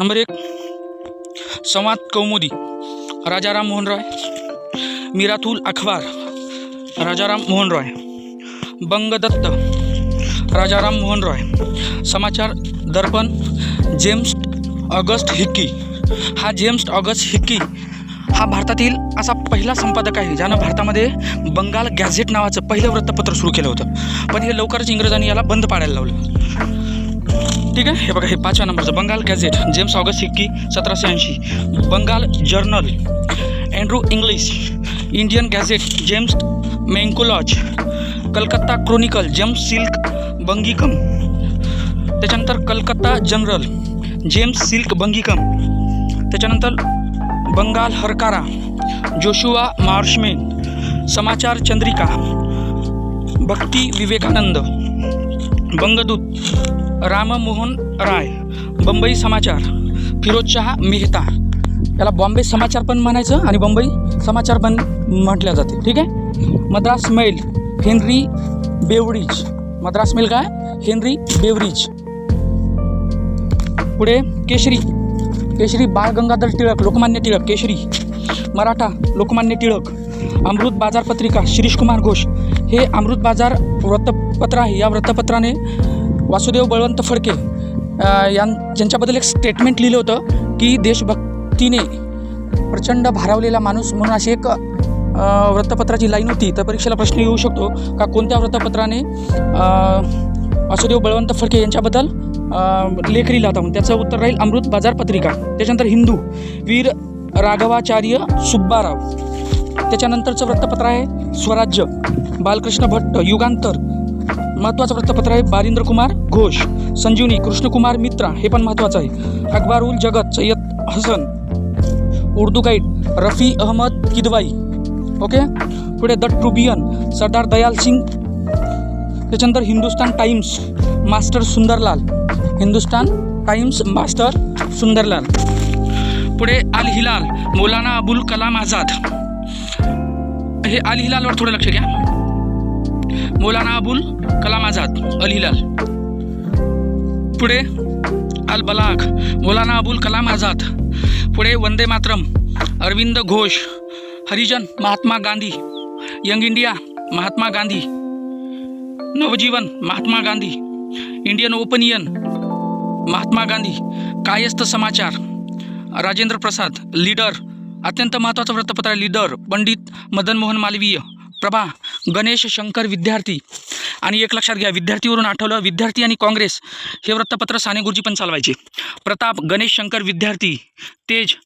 Number एक संवाद कौमुदी Rajaram Mohan Roy Miratul Akhbar Rajaram Mohan Roy Bangadutta Rajaram Mohan Roy Samachar Darpan James August Hicky हा James August Hicky हा भारतातील असा पहिला संपादक आहे ज्यानं भारतामध्ये बंगाल गॅझेट नावाचं पहिलं वृत्तपत्र सुरू केलं होतं. पण हे लवकरच इंग्रजांनी याला बंद पाडायला लावलं. ठीक आहे? हे बघा हे पाचव्या नंबरचं Bengal gazette James August Hicky सतराशे ऐंशी. Bengal journal Andrew English Indian gazette James मेंकुलॉज Calcutta chronicle James Silk Buckingham. त्याच्यानंतर Calcutta general James Silk Buckingham. त्याच्यानंतर बंगाल हरकारा जोशुआ मार्शमेन समाचार चंद्रिका भक्ती विवेकानंद बंगदूत राममोहन राय बंबई समाचार फिरोजशाह मेहता. याला बॉम्बे समाचार पण म्हणायचं आणि बंबई समाचार पण म्हटल्या जाते. ठीक आहे? Madras Mail Henry Beveridge. Madras Mail काय? Henry Beveridge. पुढे केशरी. केशरी बाळ गंगाधर टिळक लोकमान्य टिळक केशरी. मराठा लोकमान्य टिळक. अमृत बाजार पत्रिका शिरीष कुमार घोष. हे अमृत बाजार वृत्तपत्र आहे. या वृत्तपत्राने वासुदेव बळवंत फडके यां ज्यांच्याबद्दल एक स्टेटमेंट लिहिलं होतं की देशभक्तीने प्रचंड भारावलेला माणूस म्हणून अशी एक वृत्तपत्राची लाईन होती. तर परीक्षेला प्रश्न येऊ शकतो का कोणत्या वृत्तपत्राने वासुदेव बळवंत फडके यांच्याबद्दल लेख लिहिला होता? म्हणून त्याचं उत्तर राहील अमृत बाजार पत्रिका. त्याच्यानंतर हिंदू वीर राघवाचार्य सुब्बाराव. त्याच्यानंतरचं वृत्तपत्र आहे स्वराज्य. बालकृष्ण भट्ट युगांतर. महत्त्वाचं वृत्तपत्र आहे बारिंद्र कुमार घोष. संजीवनी कृष्णकुमार मित्रा हे पण महत्त्वाचं आहे. अखबार उल जगत सय्यद हसन. उर्दू गाईड रफी अहमद किदवाई. ओके? पुढे द ट्रुबियन सरदार दयाल सिंग. त्याच्यानंतर Hindustan Times master Sunderlal. Hindustan Times master Sunderlal. पुढे अल हिलाल मौलाना अबुल कलाम आझाद. हे अल हिलालवर थोडं लक्ष घ्या. मौलाना अबुल कलाम आझाद अल हिलाल पुढे अल बलाख मौलाना अबुल कलाम आझाद. पुढे Vande Mataram Aurobindo Ghosh Harijan Mahatma Gandhi Young India Mahatma Gandhi Navajivan Mahatma Gandhi Indian Opinion Mahatma Gandhi Kayastha Samachar Rajendra Prasad Leader अत्यंत महत्त्वाचं वृत्तपत्र आहे लीडर पंडित मदन मोहन मालवीय प्रभा गणेश शंकर विद्यार्थी. आणि एक लक्षात घ्या विद्यार्थीवरून आठवलं विद्यार्थी आणि काँग्रेस हे वृत्तपत्र साने गुरुजी पण चालवायचे. Pratap Ganesh Shankar Vidyarthi Tej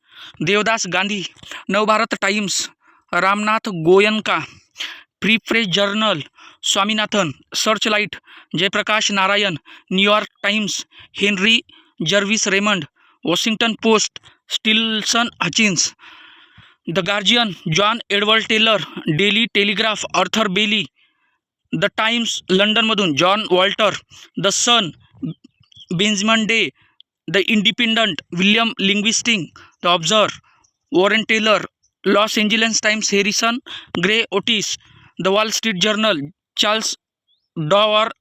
Devdas Gandhi Navbharat Times Ramnath Goenka Free Press Journal Swaminathan Searchlight Jayaprakash Narayan New York Times Henry Jarvis Raymond Washington Post Stilson Hutchins the Guardian John Edward Taylor Daily Telegraph Arthur Bailey the Times लंडनमधून John Walter the Sun Benjamin Day the Independent William लिंग्विस्टिंग the Observe Warren Taylor Los Angeles Times Harrison Gray Otis the Wall Street Journal Charles Dover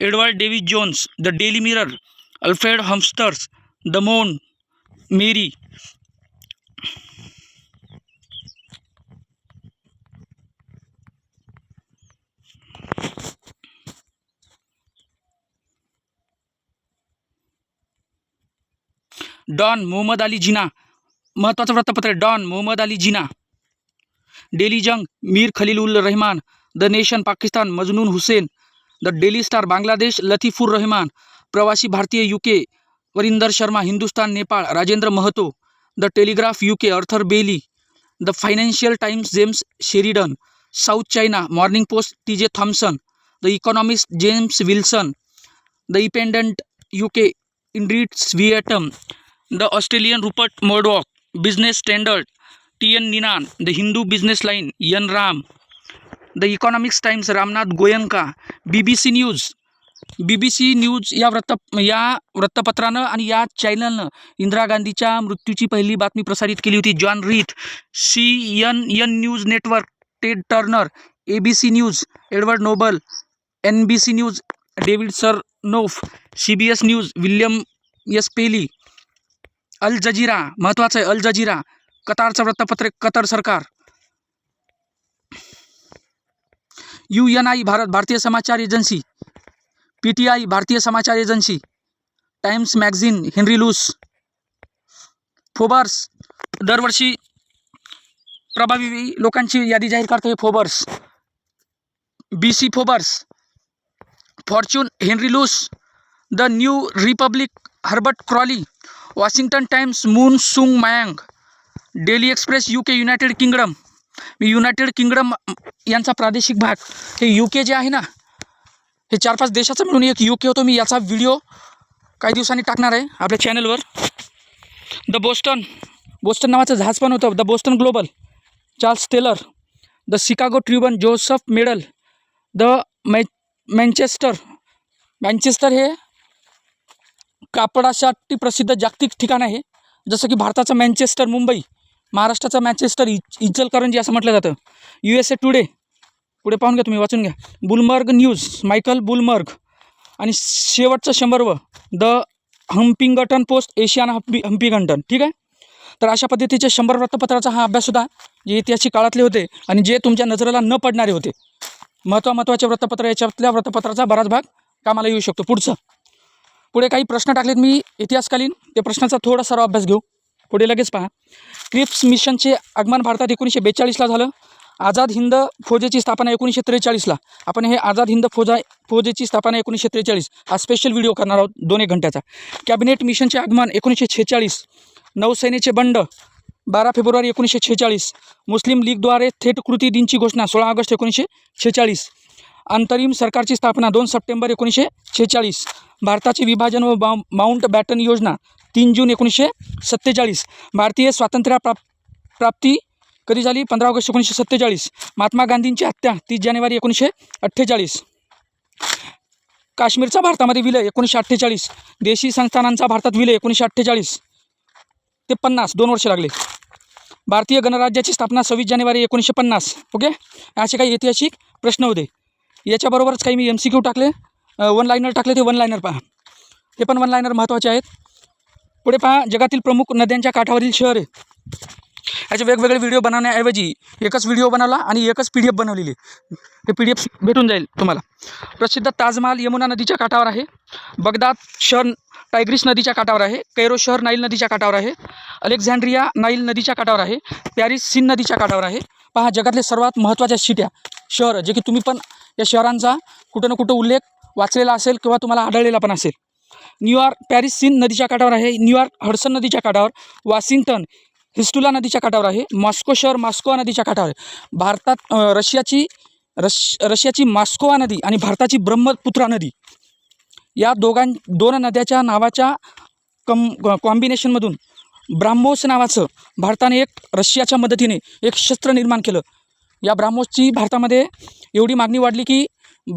Edward David Jones the Daily Mirror Alfred हम्स्टर्स the मोन मेरी Dawn Mohammad Ali Jinnah. महत्त्वाचं वृत्तपत्र आहे Dawn Mohammad Ali Jinnah. Daily Jang Mir Khalil ul Rahman the Nation Pakistan Majnun Hussain the Daily Star Bangladesh Latifur Rahman Pravasi Bharatiya U K Virendra Sharma Hindustan Nepal Rajendra Mahato the Telegraph U K Arthur Bailey the Financial Times James Sheridan South China Morning Post T J Thomson the Economist James Wilson the Independent U K इंड्रिट्स व्हिएटम the Australian Rupert Murdoch Business Standard T N Ninan the Hindu Business Line N Ram. The Economics Times Ramnath Goenka B B C News. B B C News या वृत्त या वृत्तपत्रानं आणि या चॅनलनं इंदिरा गांधीच्या मृत्यूची पहिली बातमी प्रसारित केली होती. John Reith C N N News network Ted Turner A B C News Edward Noble N B C News David Sarnoff C B S News William S Paley Al Jazeera महत्त्वाचं आहे अल जजीरा कतारचं वृत्तपत्र कतर सरकार. यू एन आई भारत भारतीय समाचार agency. P T I Bharatiya Samachar agency. Times magazine Henry Luce. Forbes दरवर्षी प्रभावी लोकांची यादी जाहीर करते Forbes. B C Forbes Fortune Henry Luce the New Republic Herbert Croly. Washington Times Moon Sung Myung Daily Express U K United Kingdom me United Kingdom यांचा प्रादेशिक भाग. हे यू के जे आहे ना हे चार पाच देशाचं मिळून एक यू के होतो. मी याचा व्हिडिओ काही दिवसांनी टाकणार आहे आपल्या चॅनलवर द बोस्टन बोस्टन नावाचं जहाज पण होतं. The Boston Globe Charles Taylor the Chicago Tribune Joseph Medill the मॅ मँचेस्टर मँचेस्टर हे कापडासाठी प्रसिद्ध जागतिक ठिकाण आहे. जसं की भारताचं मँचेस्टर मुंबई. महाराष्ट्राचं मँचेस्टर इ इचलकरंजी असं म्हटलं जातं. यू एस ए टुडे पुढे पाहून घ्या तुम्ही वाचून घ्या. Bloomberg News Michael Bloomberg. आणि शेवटचं शंभरवं the Huffington Post Arianna Hampi Huffington. ठीक आहे? तर अशा पद्धतीचे शंभर वृत्तपत्राचा हा अभ्याससुद्धा जे ऐतिहासिक काळातले होते आणि जे तुमच्या नजरेला न पडणारे होते. महत्त्व महत्त्वाचे वृत्तपत्र याच्यातल्या वृत्तपत्राचा बराच भाग कामाला येऊ शकतो. पुढचं. पुढे काही प्रश्न टाकलेत मी इतिहासकालीन. त्या प्रश्नाचा थोडा सराव अभ्यास घेऊ. पुढे लगेच पहा. क्रिप्स मिशनचे आगमन भारतात एकोणीसशे बेचाळीसला झालं. आझाद हिंद फौजेची स्थापना एकोणीसशे त्रेचाळीसला आपण हे आझाद हिंद फौजा फौजेची स्थापना एकोणीसशे त्रेचाळीस. हा स्पेशल व्हिडिओ करणार आहोत दोन एक घंट्याचा. कॅबिनेट मिशनचे आगमन एकोणीसशे छेचाळीस. नौसेनेचे बंड बारा फेब्रुवारी एकोणीसशे छेचाळीस. मुस्लिम लीगद्वारे थेट कृती दिनची घोषणा सोळा ऑगस्ट एकोणीसशे छेचाळीस. अंतरिम सरकारची स्थापना दोन सप्टेंबर एकोणीसशे छेचाळीस. भारताचे विभाजन व बा माउंट बॅटन योजना तीन जून एकोणीसशे सत्तेचाळीस. भारतीय स्वातंत्र्य प्राप प्राप्ती कधी झाली? पंधरा ऑगस्ट एकोणीसशे सत्तेचाळीस. महात्मा गांधींची हत्या तीस जानेवारी एकोणीसशे अठ्ठेचाळीस. काश्मीरचा भारतामध्ये विलय एकोणीसशे अठ्ठेचाळीस. देशी संस्थानांचा भारतात विलय एकोणीसशे अठ्ठेचाळीस. ते पन्नास दोन वर्ष लागले. भारतीय गणराज्याची स्थापना सव्वीस जानेवारी एकोणीसशे पन्नास. ओके? असे काही ऐतिहासिक प्रश्न होते. याच्याबरोबरच काही मी एम सी क्यू टाकले. वन लायनर टाकले ते वन लायनर पहा. ते पण वन लायनर महत्त्वाचे आहेत. पुढे पहा जगातील प्रमुख नद्यांच्या काठावरील शहर आहे. याचे वेगवेगळे व्हिडिओ बनवण्याऐवजी एकच व्हिडिओ बनवला आणि एकच पी डी एफ बनवलेली ते हे पी डी एफ भेटून जाईल तुम्हाला. प्रसिद्ध ताजमहाल यमुना नदीच्या काठावर आहे. बगदाद शहर टायग्रिस नदीच्या काठावर आहे. कैरो शहर नाईल नदीच्या काठावर आहे. अलेक्झांड्रिया नाईल नदीच्या काठावर आहे. पॅरिस सिन नदीच्या काठावर आहे. पहा जगातले सर्वात महत्त्वाच्या सिट्या शहर जे की तुम्ही पण या शहरांचा कुठं ना कुठं उल्लेख वाचलेला असेल किंवा तुम्हाला आढळलेला पण असेल. न्यूयॉर्क पॅरिस सिन नदीच्या काठावर आहे. न्यूयॉर्क हडसन नदीच्या काठावर वॉशिंग्टन हिस्टुला नदीच्या काठावर आहे. मॉस्को शहर मॉस्कोवा नदीच्या काठावर आहे. भारतात रशियाची रश रशियाची मॉस्कोवा नदी आणि भारताची ब्रह्मपुत्रा नदी या दोघां दोन नद्याच्या नावाच्या कम कॉम्बिनेशनमधून ब्राह्मोस नावाचं भारताने एक रशियाच्या मदतीने एक शस्त्र निर्माण केलं. या ब्राह्मोसची भारतामध्ये एवढी मागणी वाढली की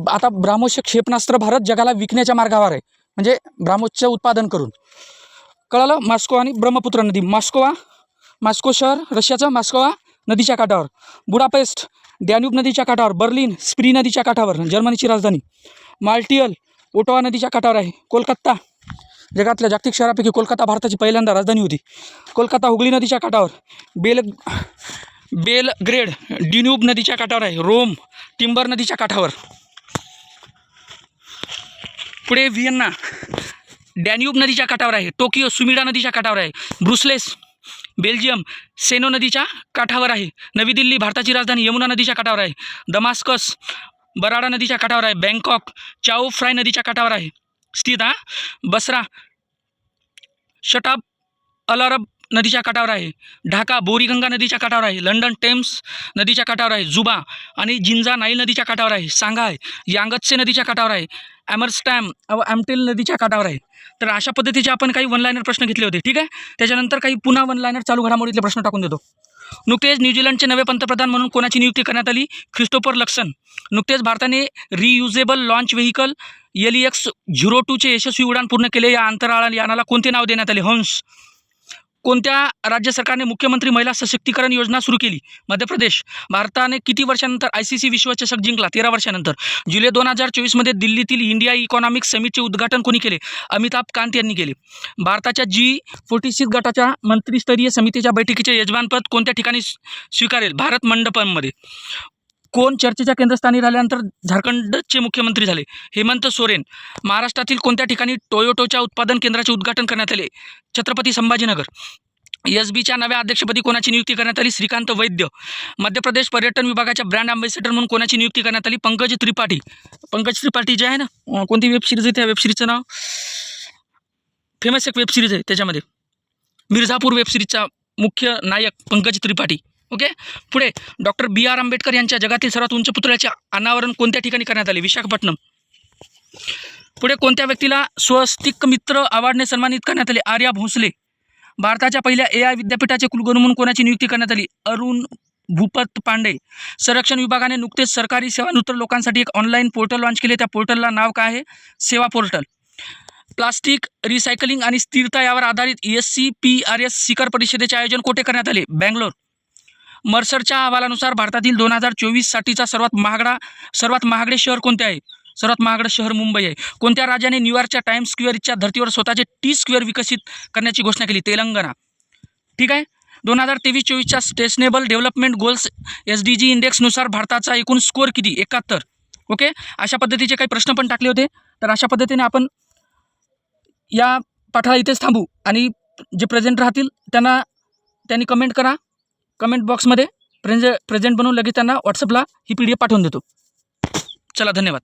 आता ब्राह्मोसचे क्षेपणास्त्र भारत जगाला विकण्याच्या मार्गावर आहे. म्हणजे ब्राह्मोसचं उत्पादन करून. कळालं? मॉस्को आणि ब्रह्मपुत्र नदी. मॉस्कोवा मॉस्को शहर रशियाचं मॉस्कोवा नदीच्या काठावर. बुडापेस्ट डॅन्यूब नदीच्या काठावर. बर्लिन स्प्री नदीच्या काठावर. जर्मनीची राजधानी. माल्टियल ओटोवा नदीच्या काठावर आहे. कोलकाता. जगातल्या जागतिक शहरापैकी कोलकाता भारताची पहिल्यांदा राजधानी होती. कोलकाता हुगली नदीच्या काठावर. बेल बेलग्रेड डिन्यूब नदीच्या काठावर आहे. रोम टिंबर नदीच्या काठावर. पुढे व्हिएन्ना. डॅन्यूब नदीच्या काठावर आहे. टोकियो सुमिडा नदीच्या काठावर आहे. ब्रुसलेस बेल्जियम सेनो नदीच्या काठावर आहे. नवी दिल्ली भारताची राजधानी यमुना नदीच्या काठावर आहे. दमास्कस बराडा नदीच्या काठावर आहे. बँकॉक चाओ फ्राय नदीच्या काठावर आहे. स्थित हा बसरा शटाब अलारब नदीच्या काठावर आहे. ढाका बोरीगंगा नदीच्या काठावर आहे. लंडन टेम्स नदीच्या काठावर आहे. जुबा आणि जिंजा नाईल नदीच्या काठावर आहे. सांघाय यांगत्से नदीच्या काठावर आहे. ॲमरस्टॅम व ॲमटेल नदीच्या काठावर आहे. तर अशा पद्धतीचे आपण काही वन लायनर प्रश्न घेतले होते. ठीक आहे? त्याच्यानंतर काही पुन्हा वन लायनर चालू घडामोडीतले प्रश्न टाकून देतो. नुकतेच न्यूझीलंडचे नवे पंतप्रधान म्हणून कोणाची नियुक्ती करण्यात आली? Christopher Luxon. नुकतेच भारताने reusable launch vehicle L X zero टूचे यशस्वी उडान पूर्ण केले. या अंतराळ यानाला कोणते नाव देण्यात आले? हंस. कोणत्या राज्य सरकारने मुख्यमंत्री महिला सशक्तीकरण योजना सुरू केली? मध्य प्रदेश. भारताने किती वर्षानंतर आय सी सी विश्वचषक जिंकला? तेरा वर्षानंतर. जुलै दोन हजार चोवीसमध्ये दिल्लीतील इंडिया इकॉनॉमिक समिटचे उद्घाटन कोणी केले? अमिताभ कांत यांनी केले. भारताच्या जी फोर्टी सिक्स गटाच्या मंत्रिस्तरीय समितीच्या बैठकीचे यजमानपद कोणत्या ठिकाणी स्वीकारेल? भारत मंडपममध्ये कोण चर्चेच्या केंद्रस्थानी राहिल्यानंतर झारखंडचे मुख्यमंत्री झाले? हेमंत सोरेन. महाराष्ट्रातील कोणत्या ठिकाणी टोयोटोच्या उत्पादन केंद्राचे उद्घाटन करण्यात आले? छत्रपती संभाजीनगर. एस बीच्या नव्या अध्यक्षपदी कोणाची नियुक्ती करण्यात आली? श्रीकांत वैद्य. मध्य प्रदेश पर्यटन विभागाच्या ब्रँड अँबॅसेडर म्हणून कोणाची नियुक्ती करण्यात आली? पंकज त्रिपाठी. पंकज त्रिपाठी जे आहे ना कोणती वेब सिरीज आहे त्या वेब सिरीजचं नाव? फेमस एक वेब सिरीज आहे त्याच्यामध्ये. मिर्झापूर वेब सिरीजचा मुख्य नायक पंकज त्रिपाठी. ओके? पुढे डॉक्टर बी आर आंबेडकर यांच्या जगातील सर्वात उंच पुतळ्याचे अनावरण कोणत्या ठिकाणी करण्यात आले? विशाखापट्टणम. पुढे कोणत्या व्यक्तीला स्वस्तिक मित्र अवॉर्डने सन्मानित करण्यात आले? आर्या भोसले. भारताच्या पहिल्या ए आय विद्यापीठाचे कुलगुरू म्हणून कोणाची नियुक्ती करण्यात आली? अरुण भूपत पांडे. संरक्षण विभागाने नुकतेच सरकारी सेवानिवृत्त लोकांसाठी एक ऑनलाईन पोर्टल लॉन्च केले. त्या पोर्टलला नाव काय आहे? सेवा पोर्टल. प्लास्टिक रिसायकलिंग आणि स्थिरता यावर आधारित S C P R S शिखर परिषदेचे आयोजन कोठे करण्यात आले? बँगलोर. मर्सरच्या अहवालानुसार भारतातील दोन हजार चोवीससाठीचा सर्वात महागडा सर्वात महागडे शहर कोणते आहे? सर्वात महागडं शहर मुंबई आहे. कोणत्या राजाने न्यूयॉर्कच्या टाइम्स स्क्वेअरच्या धर्तीवर स्वतःचे टी स्क्वेअर विकसित करण्याची घोषणा केली? तेलंगणा. ठीक आहे? दोन हजार तेवीस चोवीसच्या sustainable development goals S D G इंडेक्सनुसार भारताचा एकूण स्कोअर किती? एकाहत्तर. ओके? अशा पद्धतीचे काही प्रश्न पण टाकले होते. तर अशा पद्धतीने आपण या पाठाला इथेच थांबू आणि जे प्रेझेंट राहतील त्यांना त्यांनी कमेंट करा. कमेंट बॉक्समध्ये प्रेझे प्रेझेंट बनवून लगेच त्यांना व्हॉट्सअपला ही पी डी एफ पाठवून देतो. चला धन्यवाद.